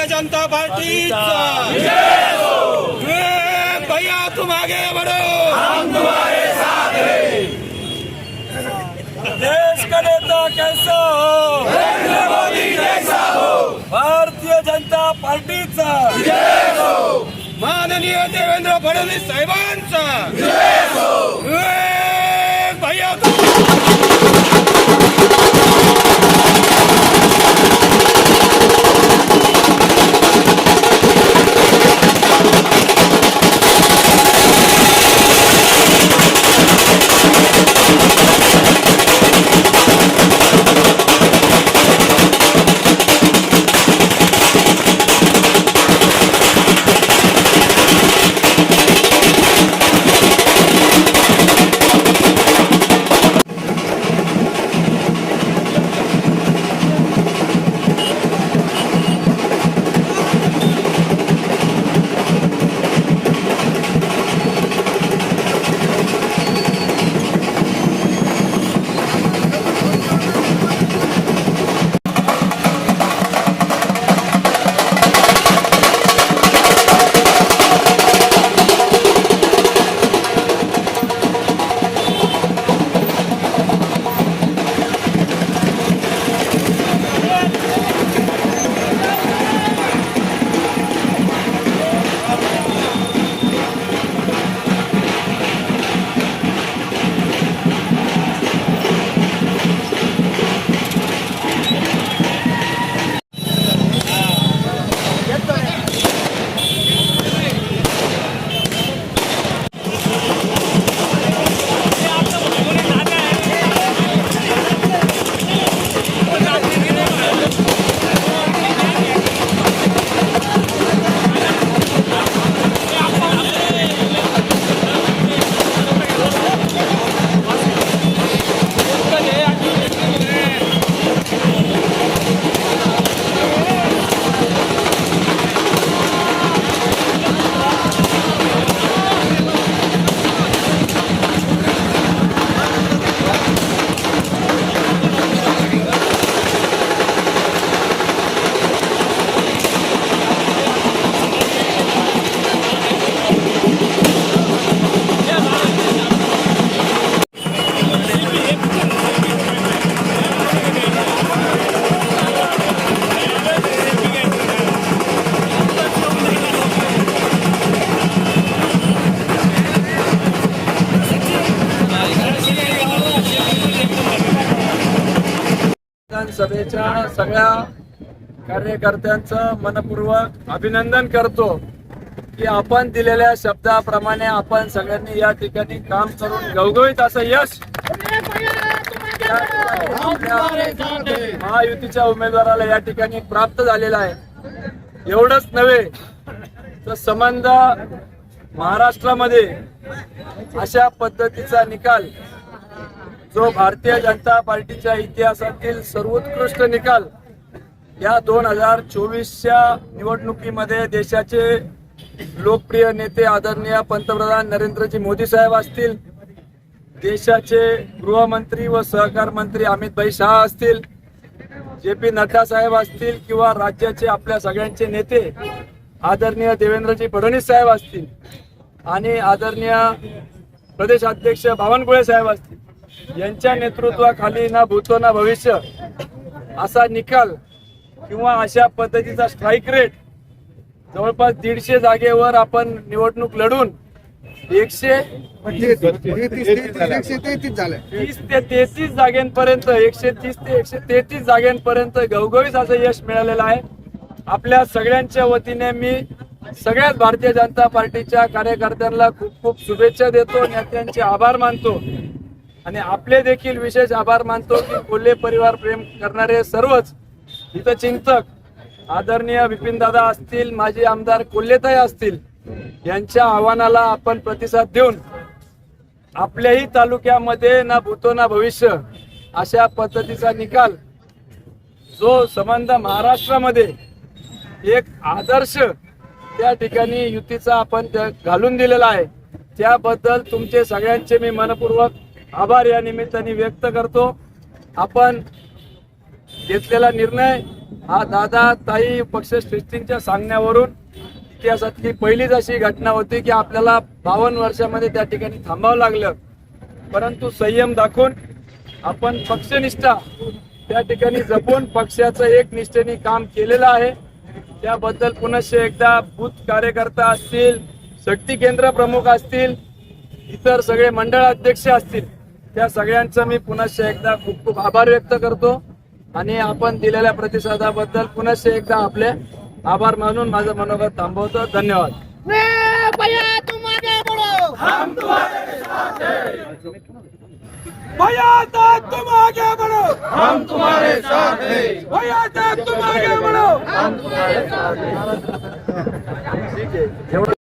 भारतीय जनता पार्टीचा. ए, भैया तुम आगे बढ़ो. हम तुम्हारे साथ देश का नेता कैसा हो? नरेंद्र मोदी जैसा हो। भारतीय जनता पार्टीचा. माननीय देवेंद्र फडणवीस साहेबांचा. ए, भैया सभेच्या सगळ्या कार्यकर्त्यांचं मनपूर्वक अभिनंदन करतो की आपण दिलेल्या शब्दाप्रमाणे आपण सगळ्यांनी या ठिकाणी काम करून गवगवीत असं यश महायुतीच्या उमेदवाराला या ठिकाणी प्राप्त झालेला आहे. एवढंच नव्हे तर संबंध महाराष्ट्रामध्ये अशा पद्धतीचा निकाल जो भारतीय जनता पार्टीच्या इतिहासातील सर्वोत्कृष्ट निकाल या दोन हजार चोवीसच्या निवडणुकीमध्ये देशाचे लोकप्रिय नेते आदरणीय पंतप्रधान नरेंद्रजी मोदी साहेब असतील देशाचे गृहमंत्री व सहकार मंत्री अमित भाई शहा असतील जे पी नड्डा साहेब असतील किंवा राज्याचे आपल्या सगळ्यांचे नेते आदरणीय देवेंद्रजी फडणवीस साहेब असतील आणि आदरणीय प्रदेशाध्यक्ष बावनकुळे साहेब असतील. यांच्या नेतृत्वाखाली ना भूतो ना भविष्य असा निकाल किंवा अशा पद्धतीचा स्ट्राईक रेट जवळपास दीडशे जागेवर आपण निवडणूक लढून एकशे तीस ते तेहतीस जागांपर्यंत एकशे तीस ते एकशे तेहतीस जागांपर्यंत घवघवीत असं यश मिळालेलं आहे. आपल्या सगळ्यांच्या वतीने मी सगळ्याच भारतीय जनता पार्टीच्या कार्यकर्त्यांना खूप खूप शुभेच्छा देतो नेत्यांचे आभार मानतो. आणि आपले देखील विशेष आभार मानतो की कोल्हे परिवार प्रेम करणारे सर्वच इथं चिंतक आदरणीय दादा असतील माजी आमदार कोल्हेताई असतील यांच्या आव्हानाला आपण प्रतिसाद देऊन आपल्याही तालुक्यामध्ये ना भूतो ना भविष्य अशा पद्धतीचा निकाल जो संबंध महाराष्ट्रामध्ये एक आदर्श त्या ठिकाणी युतीचा आपण घालून दिलेला आहे. त्याबद्दल तुमचे सगळ्यांचे मी मनपूर्वक आभार या निमित्ताने व्यक्त करतो. आपण घेतलेला निर्णय हा दादा ताई पक्षश्रेष्ठींच्या सांगण्यावरून इतिहासातली पहिलीच अशी घटना होती की आपल्याला बावन्न वर्षामध्ये त्या ठिकाणी थांबावं लागलं. परंतु संयम दाखवून आपण पक्षनिष्ठा त्या ठिकाणी जपून पक्षाचं एक निष्ठेने काम केलेलं आहे. त्याबद्दल पुनश्च एकदा बूथ कार्यकर्ता असतील शक्ती केंद्र प्रमुख असतील इतर सगळे मंडळ अध्यक्ष असतील त्या सगळ्यांचं मी पुनश्च एकदा खूप खूप आभार व्यक्त करतो. आणि आपण दिलेल्या प्रतिसादाबद्दल पुनश्च एकदा आपले आभार मानून माझं मनोगत थांबवतो. धन्यवाद. रे भैया तुम आगे बढ़ो भैया तक तुम आगे बढ़ो हम तुम्हारे साथ हैं। भैया तक तुम आगे बढ़ो ठीक